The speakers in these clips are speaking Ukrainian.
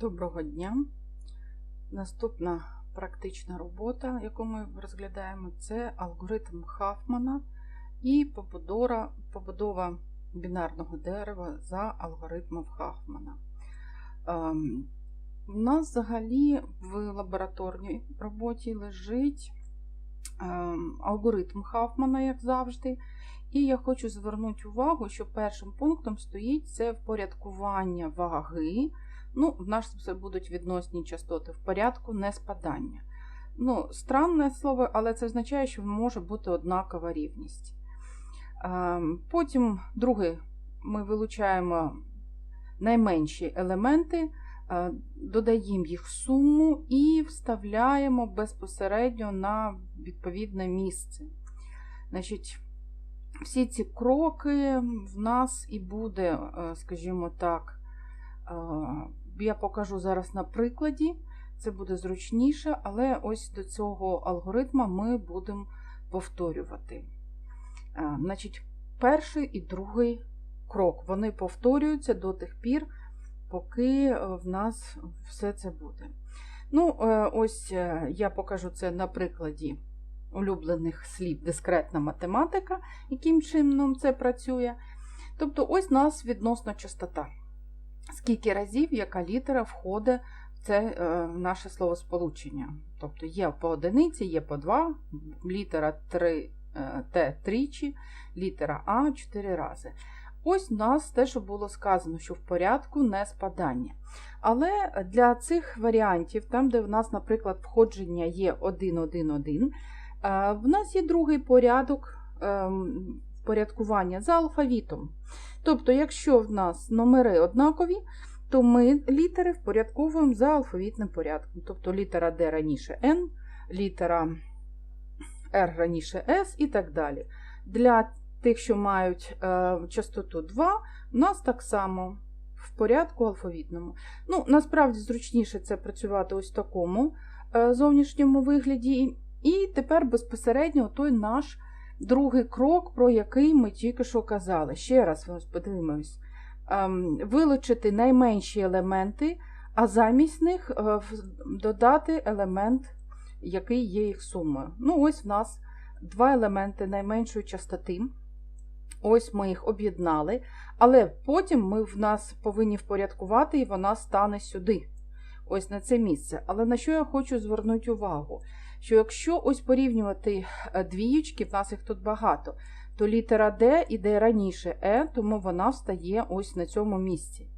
Доброго дня. Наступна практична робота, яку ми розглядаємо, це алгоритм Хафмана і побудова бінарного дерева за алгоритмом Хафмана. Ем, У нас взагалі в лабораторній роботі лежить ем, алгоритм Хафмана, як завжди. І я хочу звернути увагу, що першим пунктом стоїть це впорядкування ваги. Ну, в нас це будуть відносні частоти в порядку не спадання. Ну, Странне слово, але це означає, що може бути однакова рівність. Ем, потім, другий, ми вилучаємо найменші елементи, е, додаємо їх суму і вставляємо безпосередньо на відповідне місце. Значить, всі ці кроки в нас і буде, е, скажімо так, е, я покажу зараз на прикладі, це буде зручніше, але ось до цього алгоритму ми будемо повторювати. Е, значить, Перший і другий крок. Вони повторюються до тих пір, поки в нас все це буде. Ну, ось я покажу це на прикладі улюблених слів дискретна математика, яким чином це працює. Тобто, ось у нас відносна частота. Скільки разів яка літера входить в це е, наше словосполучення. Тобто є по одиниці, є по два, літера 3 е, Т тричі, літера А 4 рази. Ось у нас те, що було сказано, що в порядку не спадання. Але для цих варіантів, там, де в нас, наприклад, входження є 1, 1, 1, в нас є другий порядок впорядкування за алфавітом. Тобто, якщо в нас номери однакові, то ми літери впорядковуємо за алфавітним порядком. Тобто літера D раніше N, літера R раніше S і так далі. Для тих, що мають е, частоту 2, у нас так само в порядку алфавітному. Ну, Насправді зручніше це працювати ось в такому е, зовнішньому вигляді. І тепер безпосередньо той наш другий крок, про який ми тільки що казали. Ще раз подивимось. Ем, вилучити найменші елементи, а замість них е, додати елемент, який є їх сумою. Ну, ось в нас два елементи найменшої частоти. Ось ми їх об'єднали, але потім ми в нас повинні впорядкувати, і вона стане сюди, ось на це місце. Але на що я хочу звернути увагу? Що якщо ось порівнювати е, двіючки, в нас їх тут багато, то літера D іде раніше Е, тому вона встає ось на цьому місці.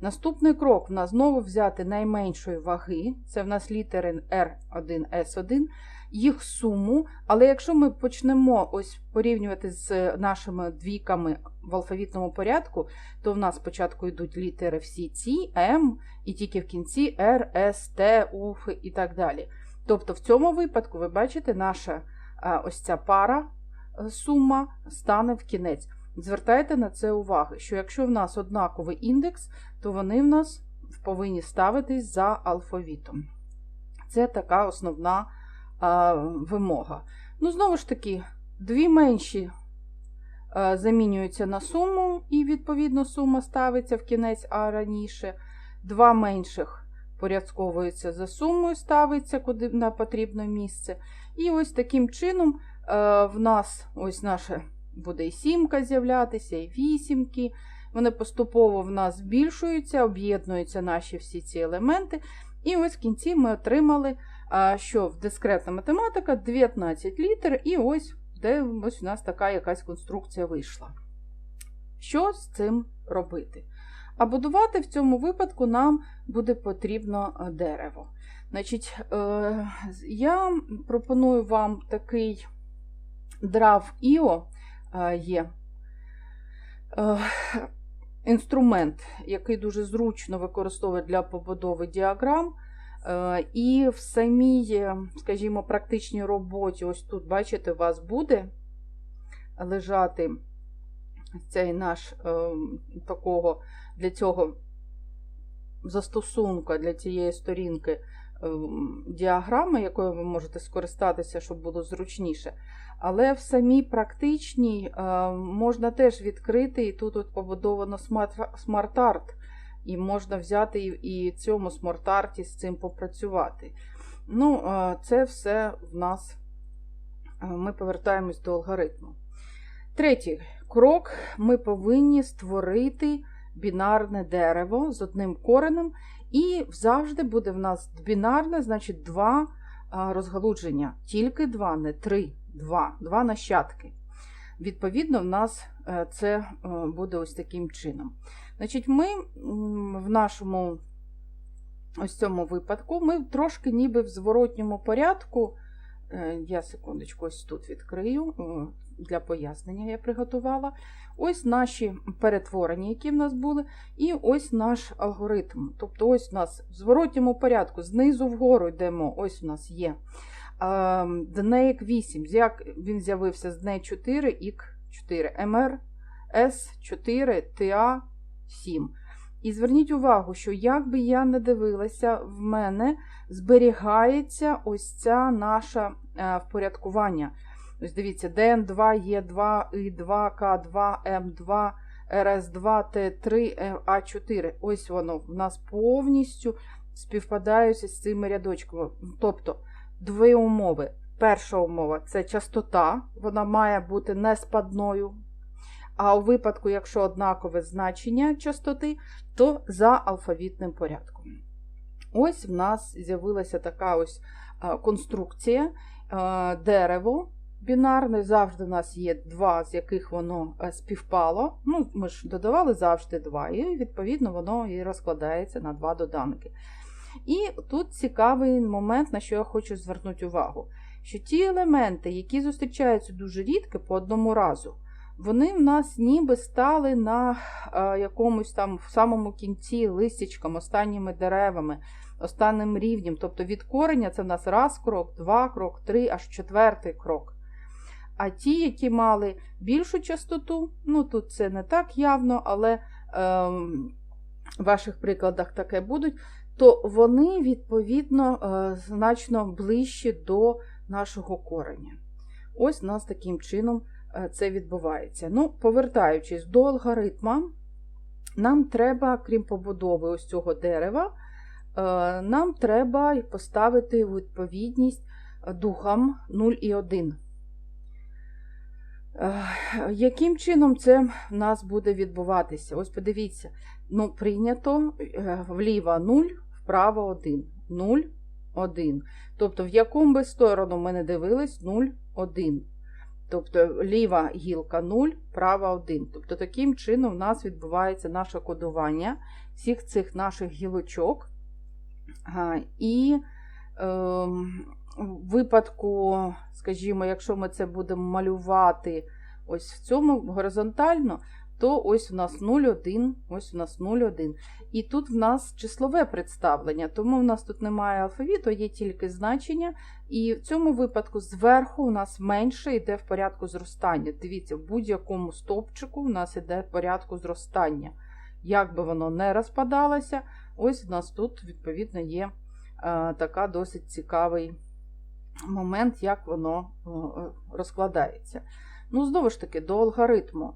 Наступний крок в нас знову взяти найменшої ваги, це в нас літери R1, S1, їх суму. Але якщо ми почнемо ось порівнювати з нашими двійками в алфавітному порядку, то в нас спочатку йдуть літери всі ці, М, і тільки в кінці R, S, T, U і так далі. Тобто, в цьому випадку, ви бачите, наша ось ця пара е, сума стане в кінець. Звертайте на це увагу, що якщо в нас однаковий індекс, то вони в нас повинні ставитись за алфавітом. Це така основна а, вимога. Ну, знову ж таки, дві менші а, замінюються на суму, і, відповідно, сума ставиться в кінець А раніше. Два менших порядковується за сумою, ставиться куди на потрібне місце. І ось таким чином е, в нас ось наша буде і сімка з'являтися, і вісімки. Вони поступово в нас збільшуються, об'єднуються наші всі ці елементи. І ось в кінці ми отримали, що в дискретна математика 19 літер, і ось де ось у нас така якась конструкція вийшла. Що з цим робити? А будувати в цьому випадку нам буде потрібно е, дерево. Значить, е, Я пропоную вам такий драв Іо е, є інструмент, який дуже зручно використовує для побудови діаграм. І в самій, скажімо, практичній роботі, ось тут, бачите, у вас буде лежати цей наш такого для цього застосунка для цієї сторінки ем, діаграми, якою ви можете скористатися, щоб було зручніше. Але в самій практичній ем, можна теж відкрити, і тут от побудовано смарт-арт і можна взяти і, цьому смортарті з цим попрацювати. Ну, е, це все в нас е, ми повертаємось до алгоритму. Третій крок: ми повинні створити бінарне дерево з одним коренем, і завжди буде в нас бінарне, значить, два розгалудження. Тільки два, не три, два, два нащадки. Відповідно, в нас е, це е, буде ось таким чином. Значить, ми в нашому ось цьому випадку ми трошки ніби в зворотньому порядку. Е, Я секундочку, ось тут відкрию для пояснення я приготувала. Ось наші перетворення, які в нас були, і ось наш алгоритм. Тобто, ось у нас в зворотньому порядку, знизу вгору йдемо, ось у нас є. Днеїк 8, як він з'явився з дне 4, ік 4, МР, С4, ТА 7. І зверніть увагу, що як би я не дивилася, в мене зберігається ось ця наша е, впорядкування. Ось дивіться, ДН2, Е2, І2, К2, М2, РС2, Т3, А4. Ось воно в нас повністю співпадаються з цими рядочками. Тобто, дві умови. Перша умова це частота, вона має бути не спадною. А у випадку, якщо однакове значення частоти, то за алфавітним порядком. Ось в нас з'явилася така ось конструкція дерево бінарне. Завжди у нас є два, з яких воно співпало. Ну, Ми ж додавали завжди два, і, відповідно, воно і розкладається на два доданки. І тут цікавий момент, на що я хочу звернути увагу: що ті елементи, які зустрічаються дуже рідко по одному разу, вони в нас ніби стали на а, якомусь там в самому кінці листячком, останніми деревами, останнім рівнем. Тобто від кореня це в нас раз крок, два крок, три, аж четвертий крок. А ті, які мали більшу частоту, ну тут це не так явно, але е, в ваших прикладах таке будуть, то вони, відповідно, е, значно ближче до нашого кореня. Ось у нас таким чином це відбувається. Ну, Повертаючись до алгоритма, нам треба, крім побудови ось цього дерева, нам треба поставити відповідність дугам 0 і 1. Яким чином це в нас буде відбуватися? Ось подивіться, ну, прийнято вліво 0, вправо 1. 0, 1. Тобто, в якому би сторону ми не дивились 0, 1. Тобто ліва гілка 0, права 1. Тобто, таким чином у нас відбувається наше кодування всіх цих наших гілочок. І е, в випадку, скажімо, якщо ми це будемо малювати ось в цьому горизонтально, то ось у нас 0,1, ось у нас 0,1. І тут в нас числове представлення, тому в нас тут немає алфавіту, є тільки значення. І в цьому випадку зверху у нас менше йде в порядку зростання. Дивіться, в будь-якому стовпчику у нас йде в порядку зростання. Як би воно не розпадалося, ось у нас тут, відповідно, є е, така досить цікавий момент, як воно е, розкладається. Ну, знову ж таки, до алгоритму.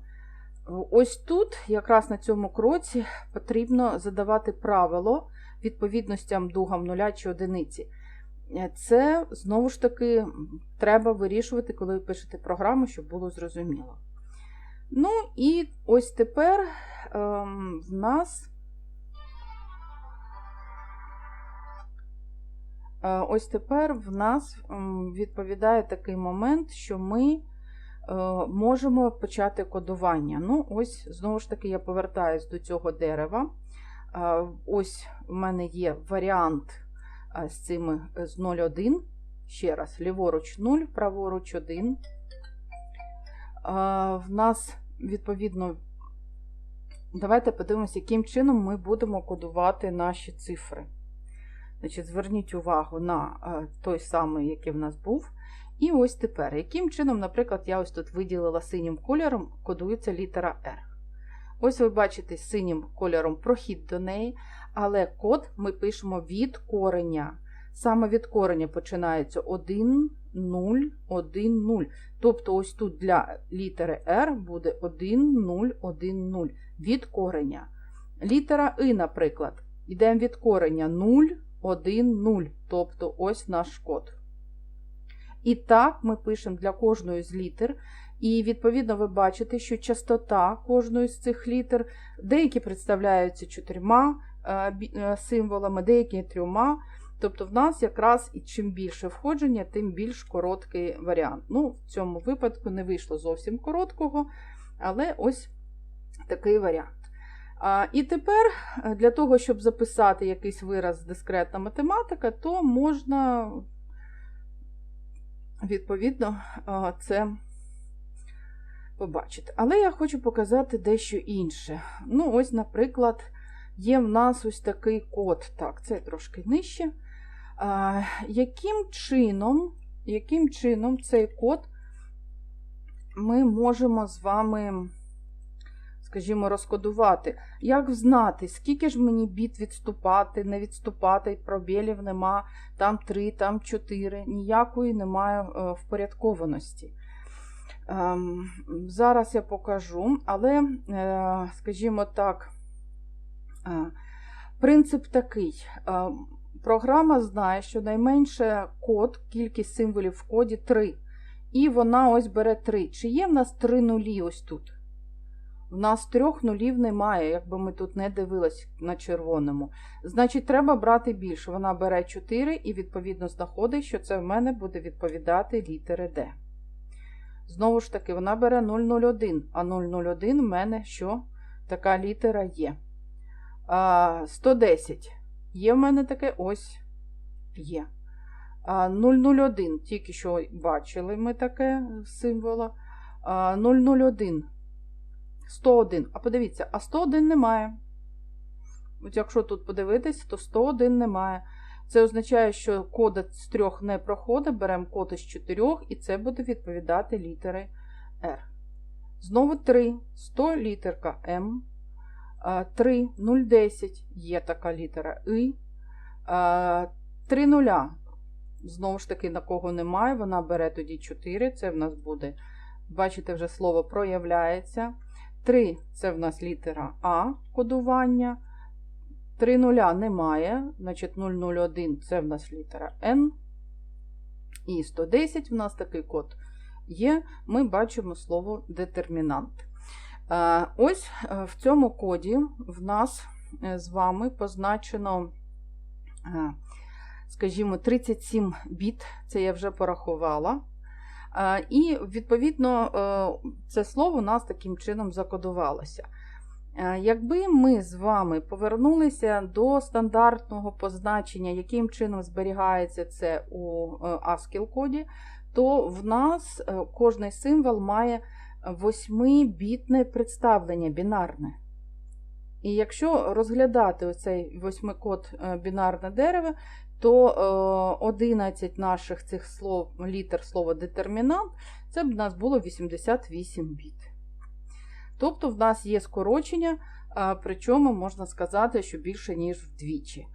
Ось тут, якраз на цьому кроці, потрібно задавати правило відповідностям дугам нуля чи одиниці. Це, знову ж таки, треба вирішувати, коли ви пишете програму, щоб було зрозуміло. Ну, і ось тепер ем, в нас ось тепер в нас відповідає такий момент, що ми. Е, можемо почати кодування. Ну, ось, знову ж таки, я повертаюсь до цього дерева. Е, ось в мене є варіант е, з цими з 0,1. Ще раз, ліворуч 0, праворуч 1. В нас, відповідно, давайте подивимося, яким чином ми будемо кодувати наші цифри. Значить, Зверніть увагу на той самий, який в нас був. І ось тепер, яким чином, наприклад, я ось тут виділила синім кольором, кодується літера R. Ось ви бачите синім кольором прохід до неї, але код ми пишемо від кореня. Саме від кореня починається 1, 0, 1, 0. Тобто, ось тут для літери R буде 1, 0, 1, 0 від кореня. Літера И, наприклад. Йдемо від корення 0, 1, 0. Тобто ось наш код. І так ми пишемо для кожної з літер. І, відповідно, ви бачите, що частота кожної з цих літер, деякі представляються чотирма е, е, символами, деякі трьома. Тобто, в нас якраз і чим більше входження, тим більш короткий варіант. Ну, в цьому випадку не вийшло зовсім короткого, але ось такий варіант. І тепер е, для того, щоб записати якийсь вираз дискретна математика, то можна, відповідно, е, це побачити. Але я хочу показати дещо інше. Ну, ось, наприклад, є в нас ось такий код. Так, це трошки нижче. Яким чином, яким чином цей код ми можемо з вами, скажімо, розкодувати? Як знати, скільки ж мені біт відступати, не відступати, пробілів нема, там 3, там 4, ніякої немає е, впорядкованості. Ем, Зараз я покажу, але, е, скажімо так, е, принцип такий. Програма знає, що найменше код, кількість символів в коді 3. І вона ось бере 3. Чи є в нас 3 нулі ось тут? В нас трьох нулів немає, якби ми тут не дивились на червоному. Значить, треба брати більше. Вона бере 4 і, відповідно, знаходить, що це в мене буде відповідати літери D. Знову ж таки, вона бере 001, а 001 в мене що? Така літера є. А, 110. Є в мене таке ось є. А, 001, тільки що бачили ми таке символа. А, 001. 101. А подивіться, а 101 немає. От якщо тут подивитись, то 101 немає. Це означає, що код з трьох не проходить, беремо код із чотирьох, і це буде відповідати літери R. Знову 3, 100 літерка М. 3, 010 є така літера И. 3 нуля. Знову ж таки, на кого немає, вона бере тоді 4, це в нас буде, бачите, вже слово проявляється. 3 це в нас літера А кодування. 3 нуля немає, значить 001 це в нас літера N. І 110 в нас такий код є. Ми бачимо слово детермінант. Е, Ось е, в цьому коді в нас е, з вами позначено, скажімо, 37 біт, це я вже порахувала. Е, І, відповідно, е, це слово у нас таким чином закодувалося. Е, Якби ми з вами повернулися до стандартного позначення, яким чином зберігається це у ASCII-коді, то в нас кожний символ має 8-бітне представлення бінарне. І якщо розглядати оцей восьмикод бінарне дерево, то е, 11 наших цих слов, літер слова детермінант, це б у нас було 88 біт. Тобто в нас є скорочення, причому можна сказати, що більше, ніж вдвічі.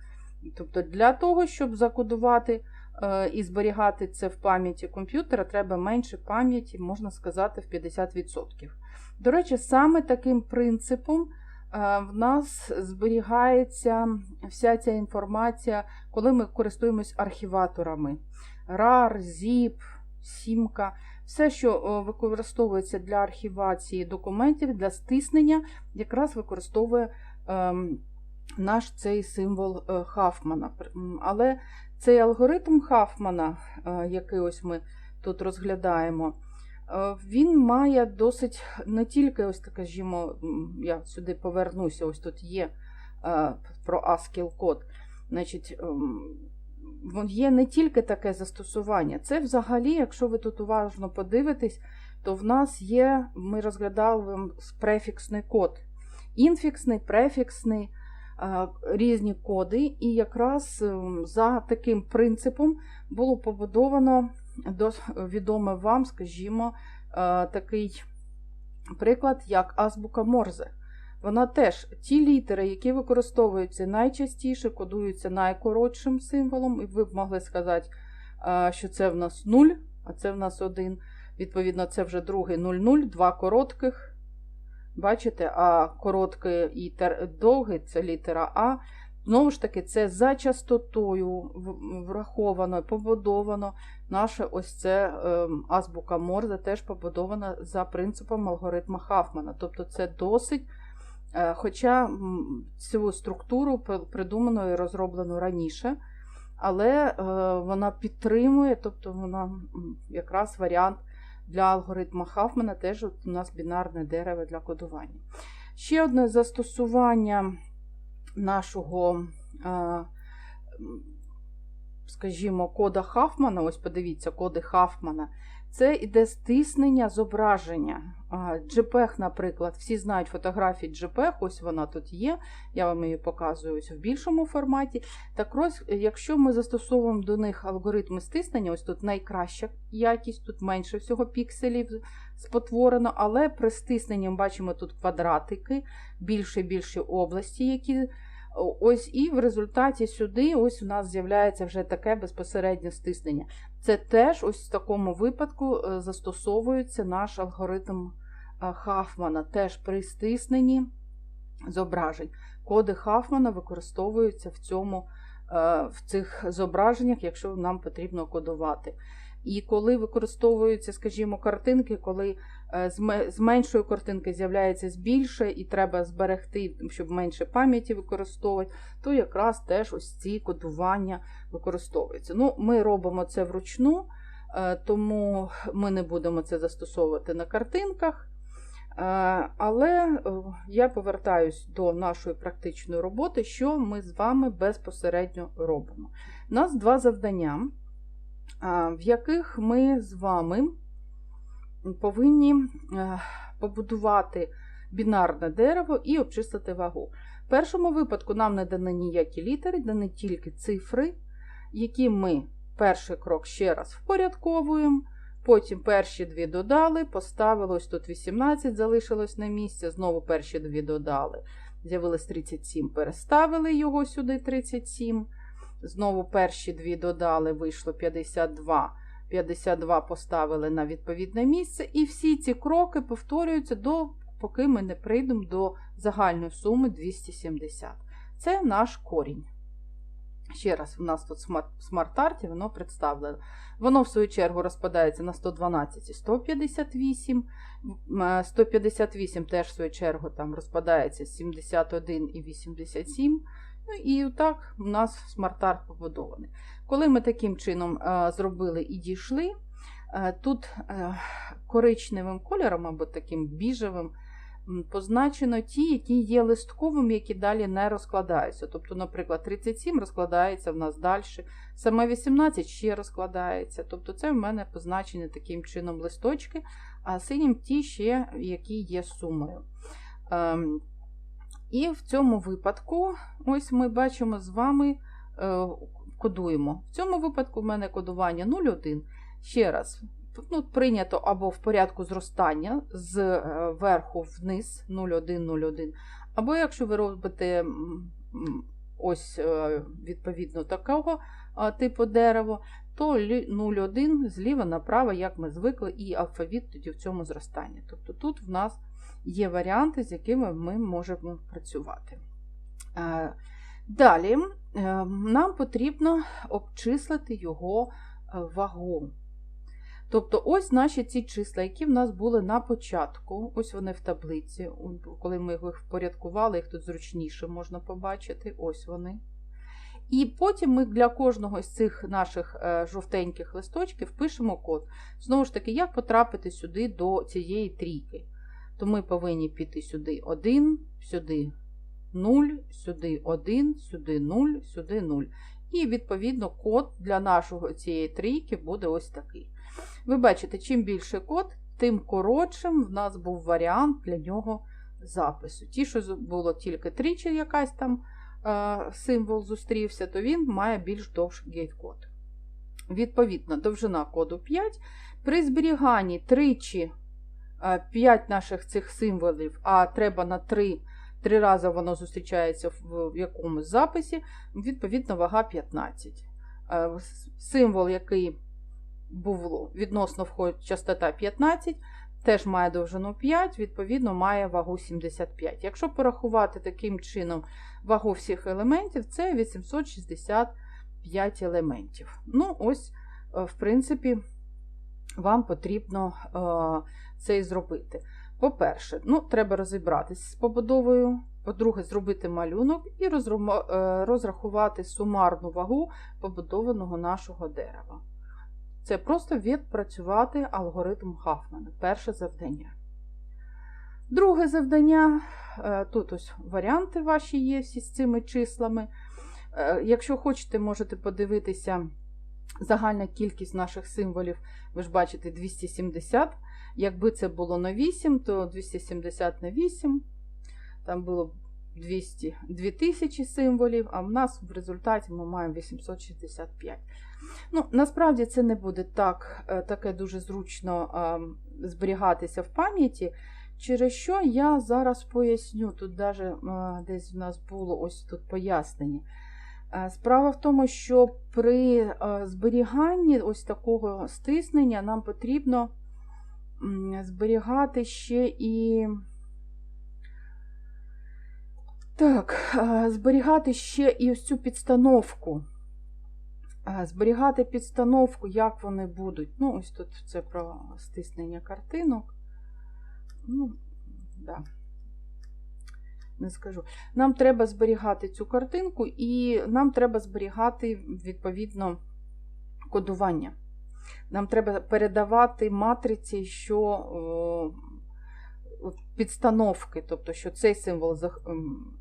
Тобто, для того, щоб закодувати е, і зберігати це в пам'яті комп'ютера, треба менше пам'яті, можна сказати, в 50%. До речі, саме таким принципом е, в нас зберігається вся ця інформація, коли ми користуємось архіваторами. RAR, ZIP, сімка. Все, що е, використовується для архівації документів, для стиснення, якраз використовує ем, наш цей символ е, Хафмана. Але цей алгоритм Хафмана, е, який ось ми тут розглядаємо, е, він має досить не тільки, ось так, скажімо, я сюди повернуся, ось тут є е, про ASCII код. Значить, ем, є не тільки таке застосування. Це взагалі, якщо ви тут уважно подивитесь, то в нас є, ми розглядали префіксний код. Інфіксний, префіксний, е, різні коди. І якраз ем, за таким принципом було побудовано відоме вам, скажімо, е, такий приклад, як азбука Морзе. Вона теж ті літери, які використовуються найчастіше, кодуються найкоротшим символом, і ви б могли сказати, що це в нас 0, а це в нас 1. Відповідно, це вже другий 0,0, два коротких Бачите, а короткий і довгий це літера А. Знову ж таки, це за частотою враховано, побудовано. Наша ось це ем, азбука Морзе теж побудована за принципом алгоритму Хафмана. Тобто це досить, е, хоча цю структуру придумано і розроблено раніше, але е, вона підтримує, тобто вона якраз варіант для алгоритму Хафмана, теж от у нас бінарне дерево для кодування. Ще одне застосування нашого, е, скажімо, кода Хафмана, ось подивіться, коди Хафмана, це іде стиснення зображення. JPEG, наприклад, всі знають фотографії JPEG, ось вона тут є, я вам її показую ось в більшому форматі. Так ось, якщо ми застосовуємо до них алгоритми стиснення, ось тут найкраща якість, тут менше всього пікселів спотворено, але при стисненні ми бачимо тут квадратики, більше і більше області, які ось і в результаті сюди ось у нас з'являється вже таке безпосереднє стиснення. Це теж ось в такому випадку е, застосовується наш алгоритм е, Хафмана, теж при стисненні зображень. Коди Хафмана використовуються в цьому, е, в цих зображеннях, якщо нам потрібно кодувати. І коли використовуються, скажімо, картинки, коли з ме- меншої картинки з'являється з більше, і треба зберегти, щоб менше пам'яті використовувати, то якраз теж ось ці кодування використовуються. Ну, Ми робимо це вручну, е, тому ми не будемо це застосовувати на картинках. Е, Але е, я повертаюсь до нашої практичної роботи, що ми з вами безпосередньо робимо. У нас два завдання, в яких ми з вами повинні е, побудувати бінарне дерево і обчистити вагу. В першому випадку нам не дані ніякі літери, дані тільки цифри, які ми перший крок ще раз впорядковуємо. Потім перші дві додали, поставили ось тут 18, залишилось на місці, знову перші дві додали. З'явилось 37, переставили його сюди 37. Знову перші дві додали, вийшло 52. 52 поставили на відповідне місце. І всі ці кроки повторюються, до, поки ми не прийдемо до загальної суми 270. Це наш корінь. Ще раз, у нас тут в смарт-арті воно представлено. Воно, в свою чергу, розпадається на 112 і 158. 158 теж, в свою чергу, там розпадається 71 і 87. Ну і так у нас смарт-арт побудований. Коли ми таким чином е, зробили і дійшли, е, тут е, коричневим кольором або таким біжевим позначено ті, які є листковими, які далі не розкладаються. Тобто, наприклад, 37 розкладається в нас далі, саме 18 ще розкладається. Тобто, це в мене позначені таким чином листочки, а синім ті ще, які є сумою. І в цьому випадку, ось ми бачимо з вами, е, кодуємо. В цьому випадку в мене кодування 0,1. Ще раз, ну, прийнято або в порядку зростання з е, верху вниз 0,1, 0,1. Або якщо ви робите ось е, відповідно такого типу дерева, то 0,1 зліва направо, як ми звикли, і алфавіт тоді в цьому зростанні. Тобто тут в нас є варіанти, з якими ми можемо працювати. Е, Далі е, нам потрібно обчислити його е, вагу. Тобто, ось наші ці числа, які в нас були на початку, ось вони в таблиці. Коли ми їх впорядкували, їх тут зручніше можна побачити. Ось вони. І потім ми для кожного з цих наших жовтеньких листочків пишемо код. Знову ж таки, як потрапити сюди до цієї трійки. То ми повинні піти сюди 1, сюди 0, сюди 1, сюди 0, сюди 0. І, відповідно, код для нашого цієї трійки буде ось такий. Ви бачите, чим більше код, тим коротшим в нас був варіант для нього запису. Ті, що було тільки тричі якась там е, символ зустрівся, то він має більш довший гейт-код. Відповідно, довжина коду 5. При зберіганні тричі 5 наших цих символів, а треба на 3 Три рази воно зустрічається в якомусь записі, відповідно, вага 15. Символ, який був відносно входить частота 15, теж має довжину 5, відповідно, має вагу 75. Якщо порахувати таким чином вагу всіх елементів, це 865 елементів. Ну, ось, е, в принципі, вам потрібно е, це і зробити. По-перше, ну, треба розібратися з побудовою. По-друге, зробити малюнок і е, розрахувати сумарну вагу побудованого нашого дерева. Це просто відпрацювати алгоритм Хафмана. Перше завдання. Друге завдання. е, Тут ось варіанти ваші є всі з цими числами. Якщо хочете, можете подивитися загальна кількість наших символів. Ви ж бачите 270. Якби це було на 8, то 270 на 8. Там було 200, 2000 символів, а в нас в результаті ми маємо 865. Ну, Насправді це не буде так, е, таке дуже зручно а, зберігатися в пам'яті, через що я зараз поясню. Тут даже, а, десь в нас було ось тут пояснення. Е, Справа в тому, що при е, зберіганні ось такого стиснення нам потрібно зберігати ще і. Так, е, зберігати ще і ось цю підстановку. Зберігати підстановку, як вони будуть. Ну, ось тут це про стиснення картинок. Ну, да. Не скажу. Нам треба зберігати цю картинку, і нам треба зберігати відповідно кодування. Нам треба передавати матриці, що підстановки, тобто, що цей символ ем,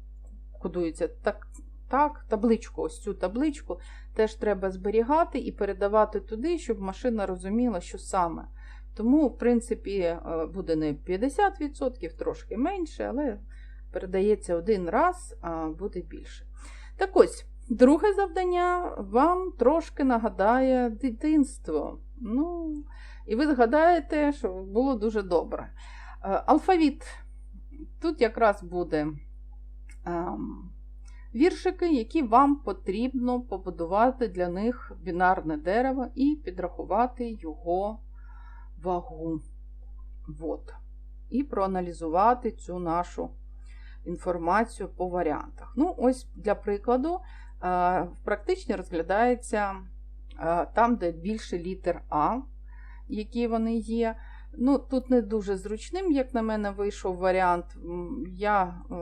кодується так, так, табличку, ось цю табличку теж треба зберігати і передавати туди, щоб машина розуміла, що саме. Тому, в принципі, е, буде не 50%, трошки менше, але передається один раз, а буде більше. Так ось, друге завдання вам трошки нагадає дитинство. Ну, і ви згадаєте, що було дуже добре. Е, Алфавіт. Тут якраз буде ем, віршики, які вам потрібно побудувати для них бінарне дерево і підрахувати його вагу. Вот. І проаналізувати цю нашу інформацію по варіантах. Ну, ось для прикладу, е, в практичні розглядається е, там, де більше літер А, які вони є. Ну, Тут не дуже зручним, як на мене, вийшов варіант. Я е,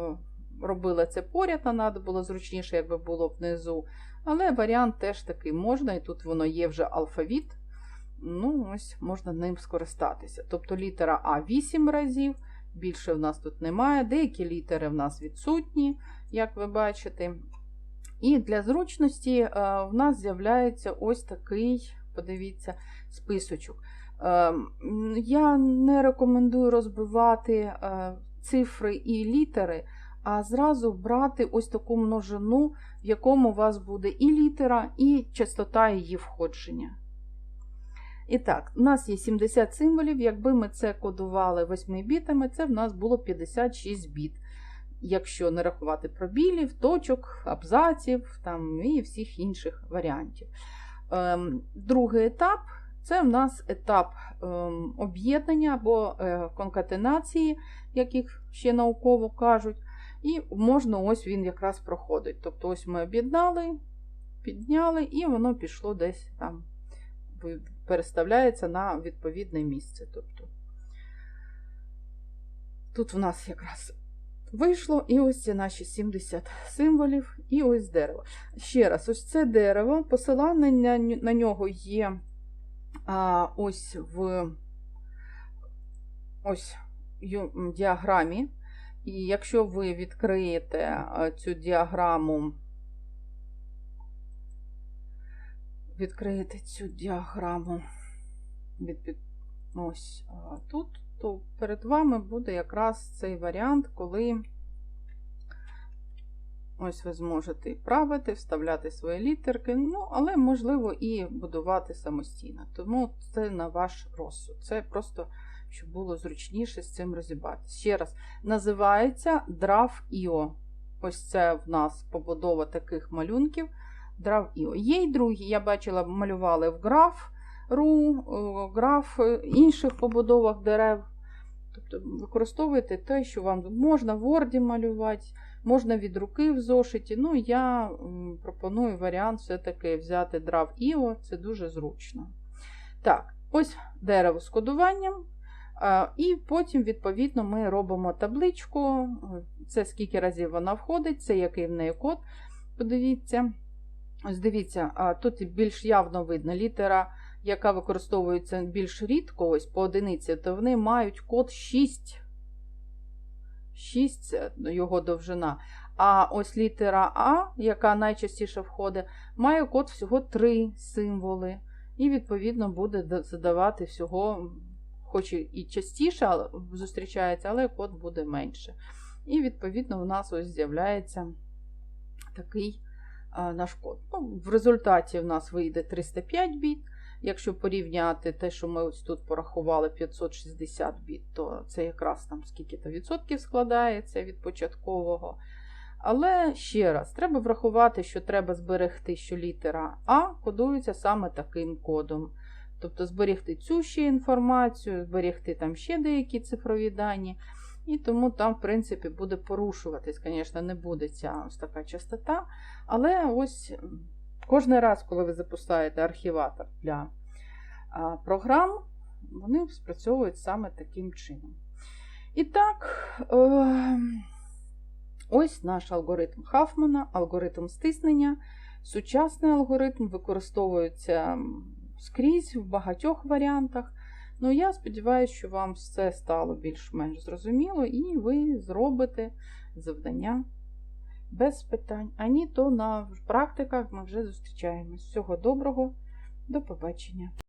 робила це поряд, а треба було зручніше, якби було внизу. Але варіант теж такий можна, і тут воно є вже алфавіт. Ну, ось можна ним скористатися. Тобто літера А 8 разів, більше в нас тут немає. Деякі літери в нас відсутні, як ви бачите. І для зручності е, в нас з'являється ось такий, подивіться, списочок. Е, Я не рекомендую розбивати е, цифри і літери, а зразу брати ось таку множину, в якому у вас буде і літера, і частота її входження. І так, у нас є 70 символів. Якби ми це кодували 8 бітами, це в нас було 56 біт. Якщо не рахувати пробілів, точок, абзаців там, і всіх інших варіантів. Ем, другий етап це в нас етап ем, об'єднання або е, конкатенації, як їх ще науково кажуть. І можна ось він якраз проходить. Тобто, ось ми об'єднали, підняли, і воно пішло десь там, переставляється на відповідне місце. Тобто, Тут в нас якраз вийшло, і ось ці наші 70 символів, і ось дерево. Ще раз, ось це дерево, посилання на нього є а, ось в ось діаграмі. І якщо ви відкриєте цю діаграму, відкриєте цю діаграму від, під- ось тут, то перед вами буде якраз цей варіант, коли ось ви зможете правити, вставляти свої літерки, ну, але можливо і будувати самостійно. Тому це на ваш розсуд. Це просто щоб було зручніше з цим розібратися. Ще раз, називається DRAV.io. Ось це в нас побудова таких малюнків. DRAV.io. Є й другі, я бачила, малювали в Graph.ru, Graph інших побудовах дерев. Тобто використовуйте те, що вам можна в Word малювати, можна від руки в зошиті. Ну, я пропоную варіант все-таки взяти Draw IO, це дуже зручно. Так, ось дерево з кодуванням. І потім, відповідно, ми робимо табличку. Це скільки разів вона входить, це який в неї код. Подивіться. Ось дивіться, тут більш явно видно літера, яка використовується більш рідко, ось по одиниці, то вони мають код 6. 6 це його довжина. А ось літера А, яка найчастіше входить, має код всього 3 символи. І, відповідно, буде задавати всього, хоч і- частіше зустрічається, але код буде менше. І, відповідно, у нас ось з'являється такий наш код. Ну, в результаті в нас вийде 305 біт. Якщо порівняти те, що ми ось тут порахували 560 біт, то це якраз там скільки-то відсотків складається від початкового. Але ще раз, треба врахувати, що треба зберегти, що літера А кодується саме таким кодом. Тобто зберегти цю ще інформацію, зберегти там ще деякі цифрові дані. І тому там, в принципі, буде порушуватись, звісно, не буде ця ось така частота. Але ось кожен раз, коли ви запускаєте архіватор для програм, вони спрацьовують саме таким чином. І так, е, ось наш алгоритм Хафмана, алгоритм стиснення. Сучасний алгоритм використовується скрізь в багатьох варіантах. Ну, я сподіваюся, що вам все стало більш-менш зрозуміло, і ви зробите завдання без питань. Ані то на практиках ми вже зустрічаємось. Всього доброго, до побачення.